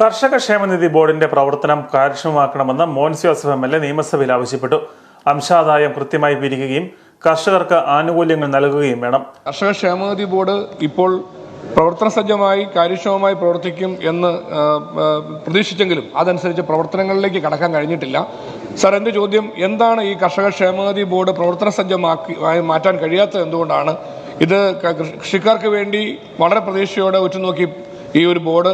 കർഷക ക്ഷേമനിധി ബോർഡിന്റെ പ്രവർത്തനം കാര്യക്ഷമമാക്കണമെന്ന് Mons Joseph M L A നിയമസഭയിൽ ആവശ്യപ്പെട്ടു. അംശാദായം കൃത്യമായി പിരിക്കുകയും കർഷകർക്ക് ആനുകൂല്യങ്ങൾ നൽകുകയും വേണം. കർഷക ക്ഷേമനിധി ബോർഡ് ഇപ്പോൾ പ്രവർത്തന സജ്ജമായി കാര്യക്ഷമമായി പ്രവർത്തിക്കും എന്ന് പ്രതീക്ഷിച്ചെങ്കിലും അതനുസരിച്ച് പ്രവർത്തനങ്ങളിലേക്ക് കടക്കാൻ കഴിഞ്ഞിട്ടില്ല. സാർ എന്റെ ചോദ്യം എന്താണ് ഈ കർഷക ക്ഷേമനിധി ബോർഡ് പ്രവർത്തന സജ്ജമാക്കി മാറ്റാൻ കഴിയാത്തത് എന്തുകൊണ്ടാണ്? ഇത് കൃഷിക്കാർക്ക് വേണ്ടി വളരെ പ്രതീക്ഷയോടെ ഉറ്റുനോക്കി ഈ ഒരു ബോർഡ്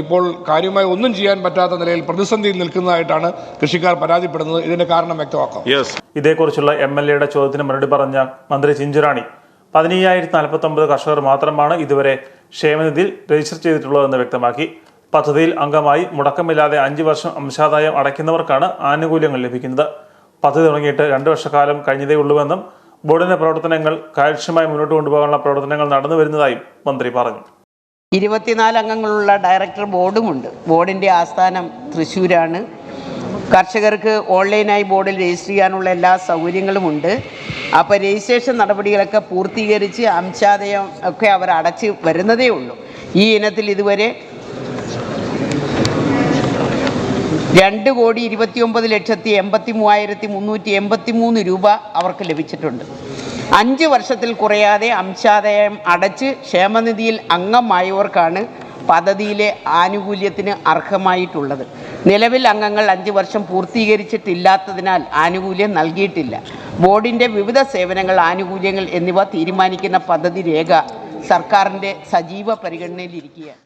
ഇപ്പോൾ കാര്യമായി ഒന്നും ചെയ്യാൻ പറ്റാത്ത നിലയിൽ പ്രതിസന്ധിയിൽ നിൽക്കുന്നതായിട്ടാണ് കൃഷിക്കാർ പരാതിപ്പെടുന്നത്. ഇതിന്റെ കാരണം വ്യക്തമാക്കാം. ഇതേക്കുറിച്ചുള്ള എം എൽ എയുടെ ചോദ്യത്തിന് മറുപടി പറഞ്ഞ മന്ത്രി ചിഞ്ചുറാണി പതിനയ്യായിരത്തി നാൽപ്പത്തി ഒമ്പത് കർഷകർ മാത്രമാണ് ഇതുവരെ ക്ഷേമനിധിയിൽ രജിസ്റ്റർ ചെയ്തിട്ടുള്ളതെന്ന് വ്യക്തമാക്കി. പദ്ധതിയിൽ അംഗമായി മുടക്കമില്ലാതെ അഞ്ച് വർഷം അംശാദായം അടയ്ക്കുന്നവർക്കാണ് ആനുകൂല്യങ്ങൾ ലഭിക്കുന്നത്. പദ്ധതി തുടങ്ങിയിട്ട് രണ്ട് വർഷക്കാലം കഴിഞ്ഞതേ ഉള്ളൂവെന്നും ബോർഡിന്റെ പ്രവർത്തനങ്ങൾ കാര്യക്ഷമമായി മുന്നോട്ട് കൊണ്ടുപോകാനുള്ള പ്രവർത്തനങ്ങൾ നടന്നു വരുന്നതായും മന്ത്രി പറഞ്ഞു. ഇരുപത്തിനാല് അംഗങ്ങളുള്ള ഡയറക്ടർ ബോർഡുമുണ്ട്. ബോർഡിന്റെ ആസ്ഥാനം തൃശ്ശൂരാണ്. കർഷകർക്ക് ഓൺലൈനായി ബോർഡിൽ രജിസ്റ്റർ ചെയ്യാനുള്ള എല്ലാ സൗകര്യങ്ങളുമുണ്ട്. അപ്പോൾ രജിസ്ട്രേഷൻ നടപടികളൊക്കെ പൂർത്തീകരിച്ച് അംശാദയം ഒക്കെ അവർ അടച്ച് വരുന്നതേ ഉള്ളൂ. ഈ ഇനത്തിൽ ഇതുവരെ രണ്ട് കോടി ഇരുപത്തിയൊമ്പത് ലക്ഷത്തി എൺപത്തി മൂവായിരത്തി മുന്നൂറ്റി എൺപത്തി മൂന്ന് രൂപ അവർക്ക് ലഭിച്ചിട്ടുണ്ട്. അഞ്ച് വർഷത്തിൽ കുറയാതെ അംശാദായം അടച്ച് ക്ഷേമനിധിയിൽ അംഗമായവർക്കാണ് പദ്ധതിയിലെ ആനുകൂല്യത്തിന് അർഹമായിട്ടുള്ളത്. നിലവിൽ അംഗങ്ങൾ അഞ്ച് വർഷം പൂർത്തീകരിച്ചിട്ടില്ലാത്തതിനാൽ ആനുകൂല്യം നൽകിയിട്ടില്ല. ബോർഡിന്റെ വിവിധ സേവനങ്ങൾ ആനുകൂല്യങ്ങൾ എന്നിവ തീരുമാനിക്കുന്ന പദ്ധതി രേഖ സർക്കാരിന്റെ സജീവ പരിഗണനയിലിരിക്കുകയാണ്.